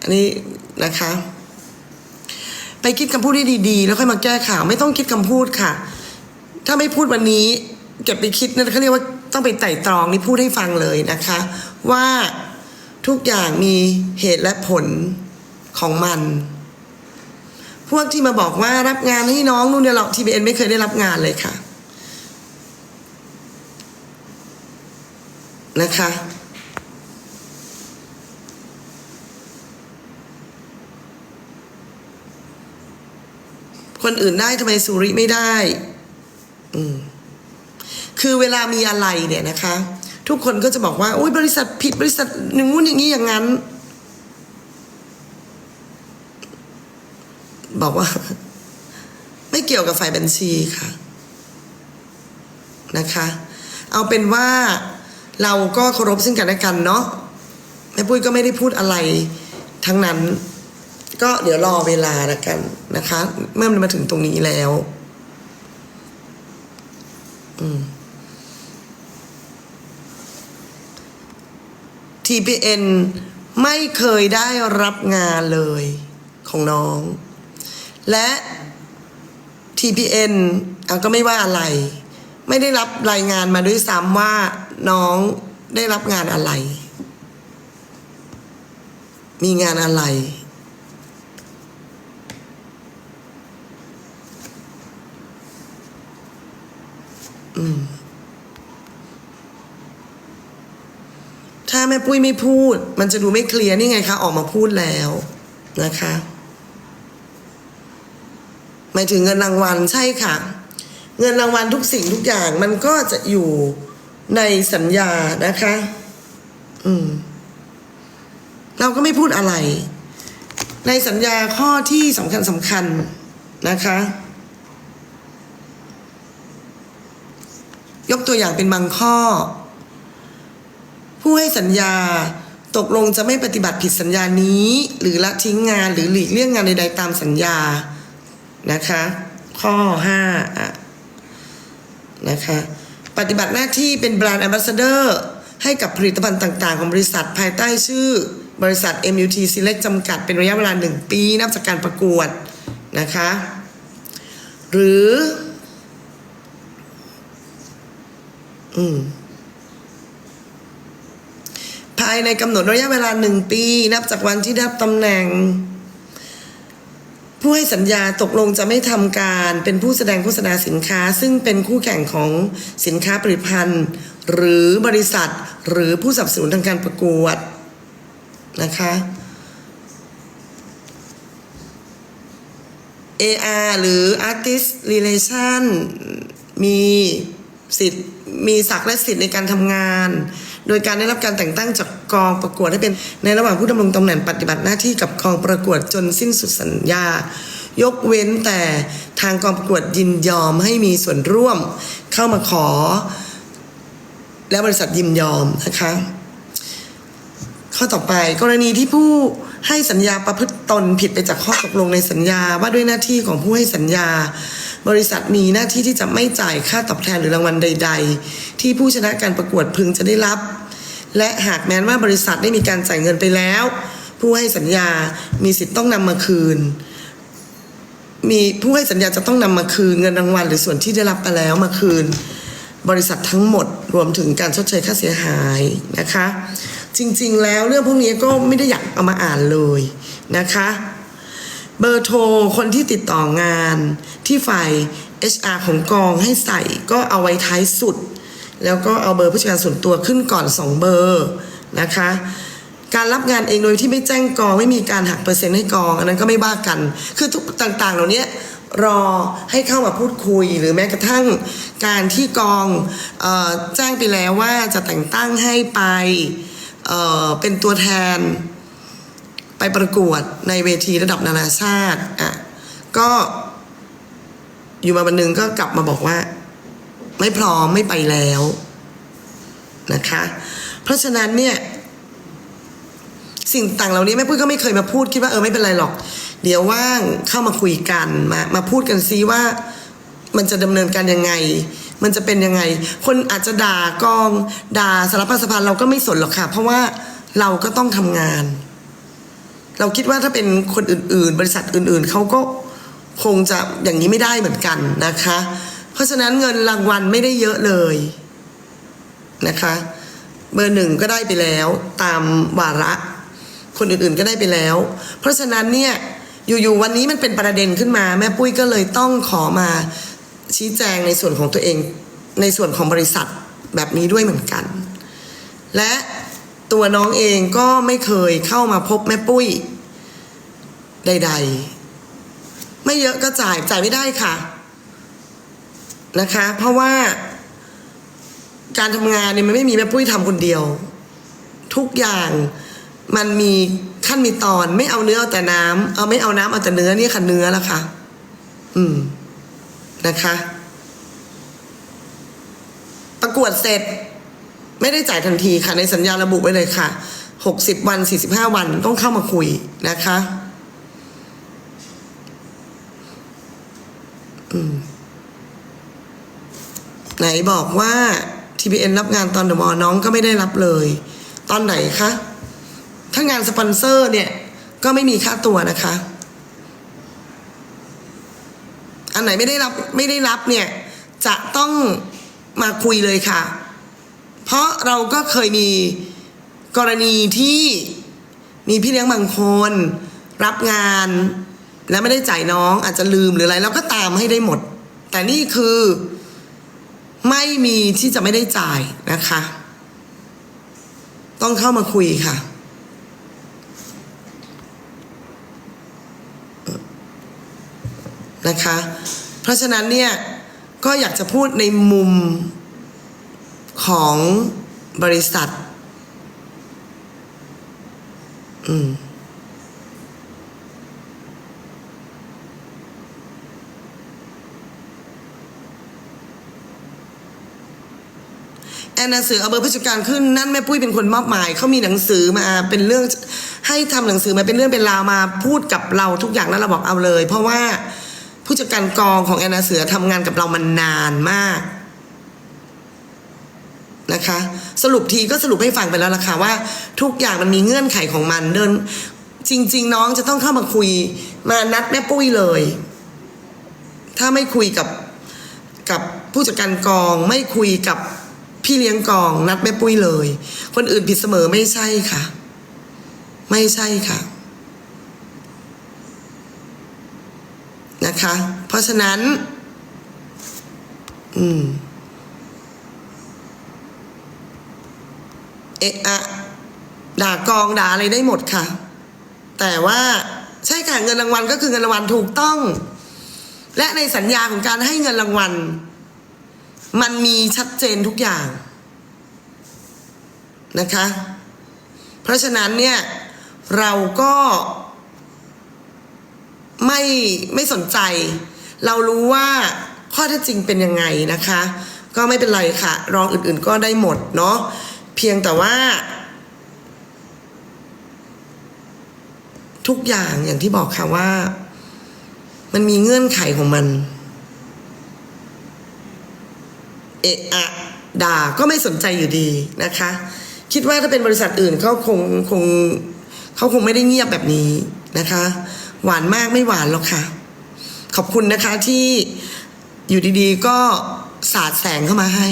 อันนี้นะคะ ไปคิดคำพูดให้ดีๆ แล้วค่อยมาแก้ข่าวไม่ต้องคิดคำพูดค่ะ ถ้าไม่พูดวันนี้เก็บไปคิดนั่นเขาเรียกว่าต้องไปไต่ตรองนี่พูดให้ฟังเลยนะคะ ว่าทุกอย่างมีเหตุและผลของมัน พวกที่มาบอกว่ารับงานให้น้องนู่นเนี่ยเราทีบีเอ็นไม่เคยได้รับงานเลยค่ะ นะคะ คนอื่นได้ทำไมสุริไม่ได้ อืมคือเวลามีอะไรเนี่ยนะคะ ทุกคนก็จะบอกว่า อุ้ยบริษัทผิดบริษัทหนึ่งนู้นอย่างนี้อย่างนั้น บอกว่า ไม่เกี่ยวกับฝ่ายบัญชีค่ะ นะคะ เอาเป็นว่าเราก็เคารพซึ่งกันและกันเนาะแม่ปุ้ยก็ไม่ได้พูดอะไรทั้งนั้น ก็เดี๋ยวรอเวลาละกันนะคะ เมื่อมันมาถึงตรงนี้แล้ว อืม TPN ไม่เคยได้รับงานเลยของน้อง และ TPN เอาก็ไม่ว่าอะไร ไม่ได้รับรายงานมาด้วยซ้ำว่าน้องได้รับงานอะไร มีงานอะไร ถ้าแม่ปุ้ยไม่พูด มันจะดูไม่เคลียร์นี่ไงคะ ออกมาพูดแล้วนะคะ หมายถึงเงินรางวัลใช่ค่ะ เงินรางวัลทุกสิ่งทุกอย่าง มันก็จะอยู่ในสัญญานะคะ อืม เราก็ไม่พูดอะไร ในสัญญาข้อที่สำคัญสำคัญนะคะ ยกตัวอย่างเป็นบางข้อ ผู้ให้สัญญาตกลงจะไม่ปฏิบัติผิดสัญญานี้ หรือละทิ้งงานหรือหลีกเลี่ยงงานใดๆตามสัญญานะคะ ข้อ5อะนะคะปฏิบัติหน้าที่เป็นแบรนด์แอมบาสเดอร์ให้กับผลิตภัณฑ์ต่าง ๆ ของบริษัทภายใต้ชื่อบริษัท MUT Select จำกัดเป็นระยะเวลา 1 ปีนับจากการประกวดนะคะ หรือ อืม ภายในกำหนดระยะเวลาหนึ่งปี นับจากวันที่ได้รับตำแหน่ง ผู้ให้สัญญาตกลงจะไม่ทำการเป็นผู้แสดงโฆษณาสินค้า ซึ่งเป็นคู่แข่งของสินค้าผลิตภัณฑ์ หรือบริษัท หรือผู้สนับสนุนทางการประกวดนะคะ AR หรือ Artist Relation มี สิทธิ์มีศักดิ์และสิทธิ์ในการทำงาน โดยการได้รับการแต่งตั้งจากกองประกวดให้เป็นในระหว่างผู้ดำรงตำแหน่งปฏิบัติหน้าที่กับกองประกวดจนสิ้นสุดสัญญา ยกเว้นแต่ทางกองประกวดยินยอมให้มีส่วนร่วมเข้ามาขอ และบริษัทยินยอมนะคะข้อต่อไปกรณีที่ผู้ให้สัญญาประพฤติตนผิดไปจากข้อตกลงในสัญญาว่าด้วยหน้าที่ของผู้ให้สัญญา บริษัทมีหน้าที่ที่จะไม่จ่ายค่าตอบแทนหรือรางวัลใด ๆ ที่ผู้ชนะการประกวดพึงจะได้รับ และหากแม้นว่าบริษัทได้มีการจ่ายเงินไปแล้ว ผู้ให้สัญญามีสิทธิ์ต้องนำมาคืน มีผู้ให้สัญญาจะต้องนำมาคืนเงินรางวัลหรือส่วนที่ได้รับไปแล้วมาคืน บริษัททั้งหมดรวมถึงการชดเชยค่าเสียหายนะคะ จริงๆ แล้วเรื่องพวกนี้ก็ไม่ได้อยากเอามาอ่านเลยนะคะ เบอร์โทรคนที่ติดต่องานที่ฝ่าย HR ของกองให้ใส่ก็เอาไว้ท้ายสุด แล้วก็เอาเบอร์ผู้จัดการส่วนตัวขึ้นก่อน 2 เบอร์นะคะ การรับงานเองโดยที่ไม่แจ้งกองไม่มีการหักเปอร์เซ็นต์ให้กอง อันนั้นก็ไม่ว่ากัน คือทุกต่างๆ เหล่านี้รอให้เข้ามาพูดคุยหรือแม้กระทั่งการที่กองออแจ้งไปแล้วว่าจะแต่งตั้งให้ไปเเป็นตัวแทน ไปประกวดในเวทีระดับนานาชาติอะก็อยู่มาวันหนึ่งก็กลับมาบอกว่า ไม่พร้อมไม่ไปแล้วนะคะ เพราะฉะนั้นเนี่ย สิ่งต่างเหล่านี้แม่ปุ้ยก็ไม่เคยมาพูดคิดว่าเออไม่เป็นไรหรอก เดี๋ยวว่างเข้ามาคุยกันมามาพูดกันซิว่า มันจะดำเนินการยังไง มันจะเป็นยังไง คนอาจจะด่ากองด่าสารพัดสะพานเราก็ไม่สนหรอกค่ะ เพราะว่าเราก็ต้องทำงาน เราคิดว่าถ้าเป็นคนอื่น ๆ บริษัทอื่น ๆเขาก็คงจะอย่างนี้ไม่ได้เหมือนกันนะคะ เพราะฉะนั้นเงินรางวัลไม่ได้เยอะเลยนะคะ เบอร์หนึ่งก็ได้ไปแล้วตามวาระ คนอื่นๆก็ได้ไปแล้ว เพราะฉะนั้นเนี่ยอยู่ๆวันนี้มันเป็นประเด็นขึ้นมา แม่ปุ้ยก็เลยต้องขอมาชี้แจงในส่วนของตัวเองในส่วนของบริษัทแบบนี้ด้วยเหมือนกัน และ ตัวน้องเองก็ไม่เคยเข้ามาพบแม่ปุ้ย ใด ๆ ไม่เยอะก็จ่ายจ่ายไม่ได้ค่ะ นะคะ เพราะว่า การทำงานเนี่ยมันไม่มีแม่ปุ้ยทำคนเดียว ทุกอย่างมันมีขั้นมีตอนไม่เอาเนื้อเอาแต่น้ำเอาไม่เอาน้ำเอาแต่เนื้อนี่ค่ะเนื้อแล้วค่ะ อืมนะคะ ประกวดเสร็จ ไม่ได้จ่ายทันทีค่ะ ในสัญญาระบุไว้เลยค่ะหกสิบวันสี่สิบห้าวันต้องเข้ามาคุยนะคะอืมไหนบอกว่า TPN รับงานตอนเดอะมอน้องก็ไม่ได้รับเลย ตอนไหนคะ ถ้างานสปอนเซอร์เนี่ย ก็ไม่มีค่าตัวนะคะ อันไหนไม่ได้รับไม่ได้รับเนี่ย จะต้องมาคุยเลยค่ะ เพราะเราก็เคยมีกรณีที่มีพี่เลี้ยงบางคน รับงานแล้วไม่ได้จ่ายน้องอาจจะลืมหรืออะไรเราก็ตามให้ได้หมด แต่นี่คือไม่มีที่จะไม่ได้จ่ายนะคะ ต้องเข้ามาคุยค่ะนะคะ เพราะฉะนั้นเนี่ย ก็อยากจะพูดในมุม ของบริษัท อืมแอนนาเสือเอาเบอร์ผู้จัดการขึ้นนั่นแม่ปุ้ยเป็นคนมอบหมายเขามีหนังสือมาเป็นเรื่องให้ทำหนังสือมาเป็นเรื่องเป็นราวมาพูดกับเราทุกอย่างแล้วเราบอกเอาเลย เพราะว่าผู้จัดการกองของแอนนาเสือทำงานกับเรามานานมาก นะคะ สรุปทีก็สรุปให้ฟังไปแล้วล่ะค่ะว่า ทุกอย่างมันมีเงื่อนไขของมันเดิน จริง ๆ น้องจะต้องเข้ามาคุยมานัดแม่ปุ้ยเลย ถ้าไม่คุยกับกับผู้จัดการกองไม่คุยกับพี่เลี้ยงกอง นัดแม่ปุ้ยเลย คนอื่นผิดเสมอไม่ใช่ค่ะ ไม่ใช่ค่ะนะคะ เพราะฉะนั้น อืม เอะอะด่ากองด่าอะไรได้หมดค่ะ แต่ว่าใช่ค่ะเงินรางวัลก็คือเงินรางวัลถูกต้อง และในสัญญาของการให้เงินรางวัล มันมีชัดเจนทุกอย่างนะคะ เพราะฉะนั้นเนี่ยเราก็ไม่ไม่สนใจ เรารู้ว่าข้อเท็จจริงเป็นยังไงนะคะ ก็ไม่เป็นไรค่ะ รองอื่นๆก็ได้หมดเนาะ เพียงแต่ว่า ทุกอย่างอย่างที่บอกค่ะว่า มันมีเงื่อนไขของมัน เอะอะด่าก็ไม่สนใจอยู่ดีนะคะ คิดว่าถ้าเป็นบริษัทอื่นเขาคงคงเขาคงไม่ได้เงียบแบบนี้นะคะ หวานมากไม่หวานหรอกค่ะ ขอบคุณนะคะที่อยู่ดีๆก็สาดแสงเข้ามาให้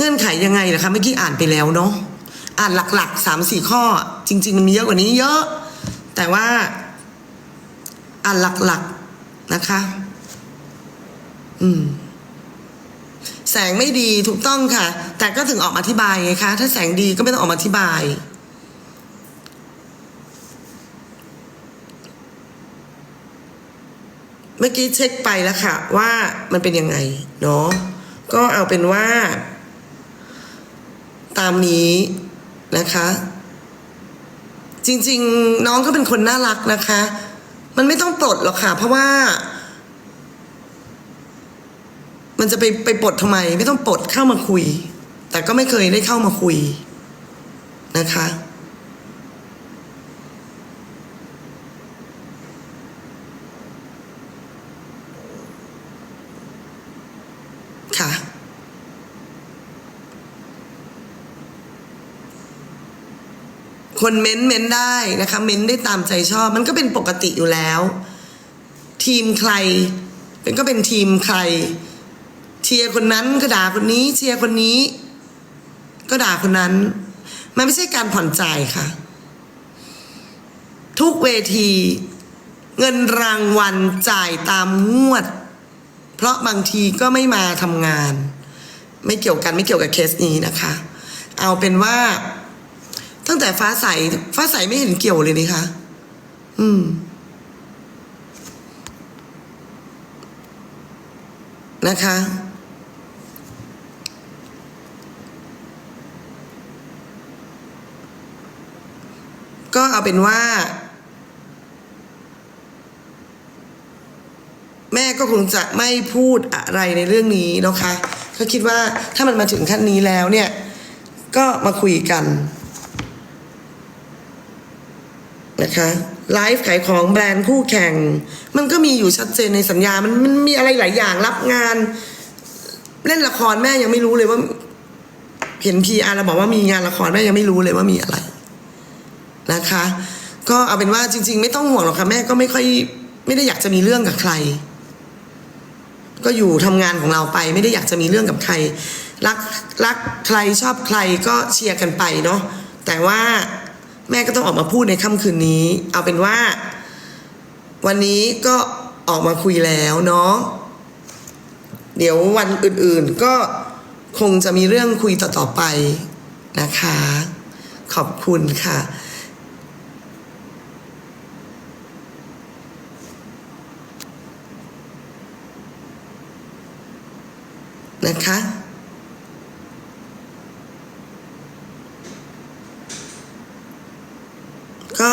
เงื่อนไขยังไงนะคะเมื่อกี้อ่านไปแล้วเนาะอ่านหลักๆสามสี่ข้อ จริง ๆ มันมีเยอะกว่านี้เยอะ แต่ว่า อ่านหลักๆนะคะ อืม แสงไม่ดีถูกต้องค่ะ แต่ก็ถึงออกอธิบายไงคะถ้าแสงดีก็ไม่ต้องออกอธิบายเมื่อกี้เช็คไปแล้วค่ะ ว่ามันเป็นยังไงเนาะก็เอาเป็นว่า ตามนี้นะคะ จริง ๆ น้องก็เป็นคนน่ารักนะคะ มันไม่ต้องปลดหรอกค่ะ เพราะว่า มันจะไปไปปลดทำไม ไม่ต้องปลดเข้ามาคุย แต่ก็ไม่เคยได้เข้ามาคุยนะคะค่ะ คนเม้นต์เม้นได้นะคะ เม้นต์ได้ตามใจชอบ มันก็เป็นปกติอยู่แล้ว ทีมใครเป็นก็เป็นทีมใคร เชียร์คนนั้นก็ด่าคนนี้ เชียร์คนนี้ ก็ด่าคนนั้น มันไม่ใช่การผ่อนจ่ายค่ะ ทุกเวที เงินรางวัลจ่ายตามงวด เพราะบางทีก็ไม่มาทำงาน ไม่เกี่ยวกันไม่เกี่ยวกับเคสนี้นะคะ เอาเป็นว่า ตั้งแต่ฟ้าใส ฟ้าใสไม่เห็นเกี่ยวเลยนี่คะ อืม นะคะ ก็เอาเป็นว่า แม่ก็คงจะไม่พูดอะไรในเรื่องนี้นะคะก็คิดว่าถ้ามันมาถึงขั้นนี้แล้วเนี่ย ก็มาคุยกัน นะคะไลฟ์ขายของแบรนด์คู่แข่ง มันก็มีอยู่ชัดเจนในสัญญา มันมันมีอะไรหลายอย่างรับงาน เล่นละครแม่ยังไม่รู้เลยว่า เห็นพีอาร์เราบอกว่ามีงานละครแม่ยังไม่รู้เลยว่ามีอะไรนะคะ ก็เอาเป็นว่าจริง ๆ ไม่ต้องห่วงหรอกค่ะแม่ก็ไม่ค่อย ไม่ได้อยากจะมีเรื่องกับใคร ก็อยู่ทำงานของเราไป ไม่ได้อยากจะมีเรื่องกับใคร รักรักใครชอบใครก็เชียร์กันไปเนาะแต่ว่า แม่ก็ต้องออกมาพูดในค่ำคืนนี้ เอาเป็นว่า วันนี้ก็ออกมาคุยแล้วเนาะเดี๋ยววันอื่นๆก็คงจะมีเรื่องคุยต่อๆไปนะคะ ขอบคุณค่ะนะคะ ก็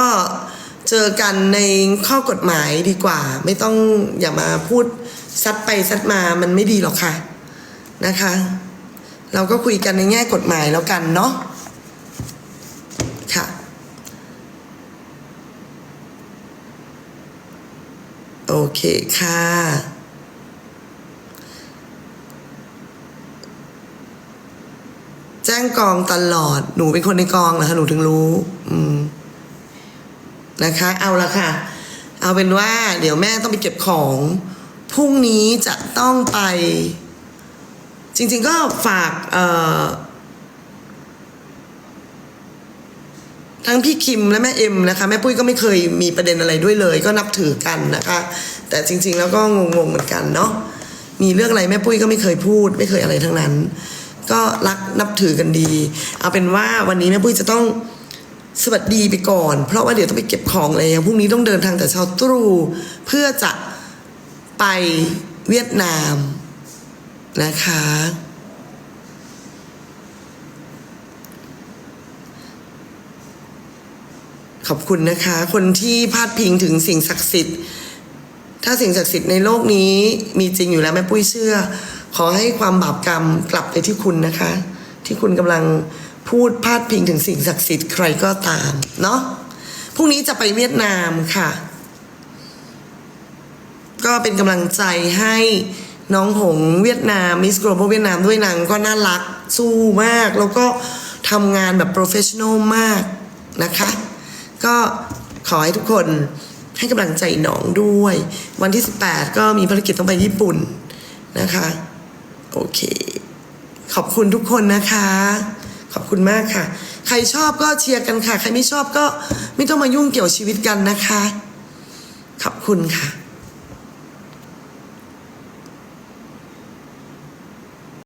เจอกันในข้อกฎหมายดีกว่า ไม่ต้องอย่ามาพูดซัดไปซัดมามันไม่ดีหรอกค่ะนะคะ เราก็คุยกันในแง่กฎหมายแล้วกันเนาะค่ะ โอเคค่ะแจ้งกองตลอด หนูเป็นคนในกองเหรอคะ หนูถึงรู้ อืม นะคะ เอาละค่ะ เอาเป็นว่า เดี๋ยวแม่ต้องไปเก็บของพรุ่งนี้จะต้องไป จริง ๆ ก็ฝากเอ่อทั้งพี่คิมและแม่เอ็มนะคะ แม่ปุ้ยก็ไม่เคยมีประเด็นอะไรด้วยเลย ก็นับถือกันนะคะ แต่จริง ๆ แล้วก็งงๆเหมือนกันเนาะมีเรื่องอะไรแม่ปุ้ยก็ไม่เคยพูด ไม่เคยอะไรทั้งนั้น ก็รักนับถือกันดี เอาเป็นว่าวันนี้แม่ปุ้ยจะต้อง สวัสดีไปก่อน เพราะว่าเดี๋ยวต้องไปเก็บของแล้วพรุ่งนี้ต้องเดินทางแต่เช้าตรู่เพื่อจะไปเวียดนามนะคะ ขอบคุณนะคะ คนที่พาดพิงถึงสิ่งศักดิ์สิทธิ์ ถ้าสิ่งศักดิ์สิทธิ์ในโลกนี้มีจริงอยู่แล้วแม่ปุ้ยเชื่อ ขอให้ความบาปกรรมกลับไปที่คุณนะคะ ที่คุณกำลัง พูดพาดพิงถึงสิ่งศักดิ์สิทธิ์ใครก็ตาม เนาะพรุ่งนี้จะไปเวียดนามค่ะ ก็เป็นกำลังใจให้น้องหงเวียดนามมิสโกลบอลเวียดนามด้วยนางก็น่ารักสู้มาก แล้วก็ทำงานแบบโปรเฟชชั่นอลมากนะคะ ก็ขอให้ทุกคนให้กำลังใจน้องด้วย วันที่ 18 ก็มีภารกิจต้องไปญี่ปุ่นนะคะ โอเค ขอบคุณทุกคนนะคะ อบคุณมากค่ะ ใครชอบก็เชียร์กันค่ะ ใครไม่ชอบก็ไม่ต้องมายุ่งเกี่ยวชีวิตกันนะคะ ขอบคุณค่ะ